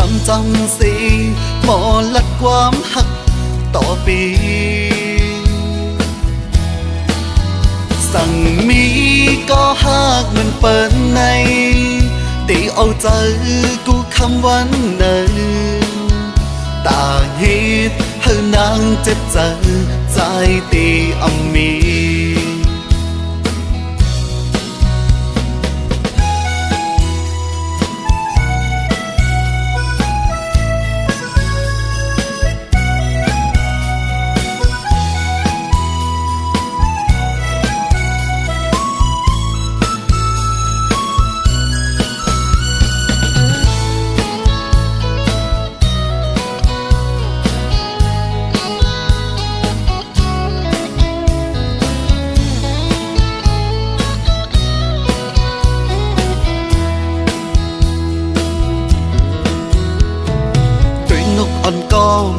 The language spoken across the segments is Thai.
จำจำสิหมอลัดความหักต่อปีสั่งมีก็หากเหมันเปิ้นในตีเอาใจกูคำวันเนินตาฮิตเฮานางเจ็บใจใจตี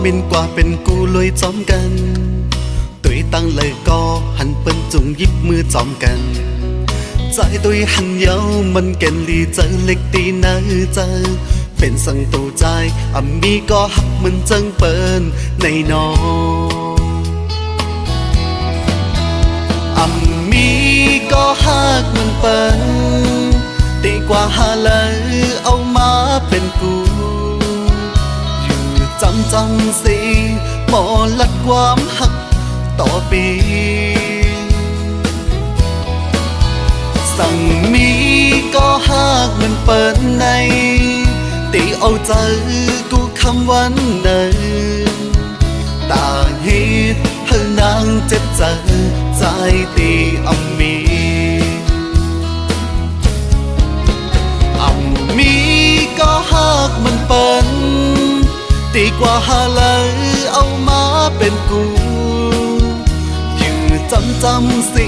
มินกว่าเป็นกูลอยจอมกันตุยตั้งเลยก็หันเปิ้นจุงยิบมือจอมกันใจตุยหันเยามันเก่นลีเจอเล็กตีนะเจอเป็นสังตูใจอ่ำมีก็หักมันจังเปินในนออันมีก็หากมันเปินดีกว่าหาเลยเอามาเป็นกู จำจำสิหมอลัดความหักต่อปี สั่งมีก็หากมันเปิ้นใน ตีเอาใจกูคำวันเนินตาฮิตเฮานางเจ็บใจใจตีอำ กว่าหาเลยเอามาเป็นกูอยู่จำจำสิ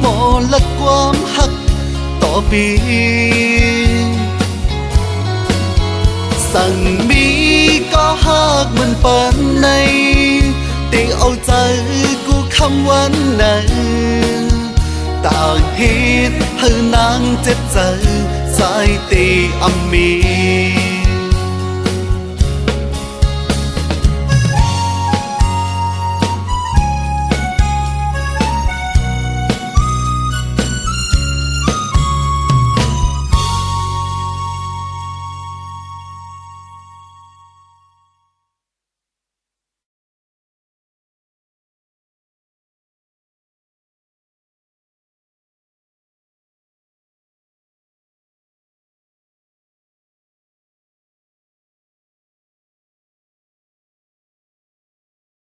หมอละความหักต่อปีสั่งมีก็หากมันเปินในตีเอาใจกูคำวันไหนต่างเหตุเฮานางเจ็บใจสายตีอำมี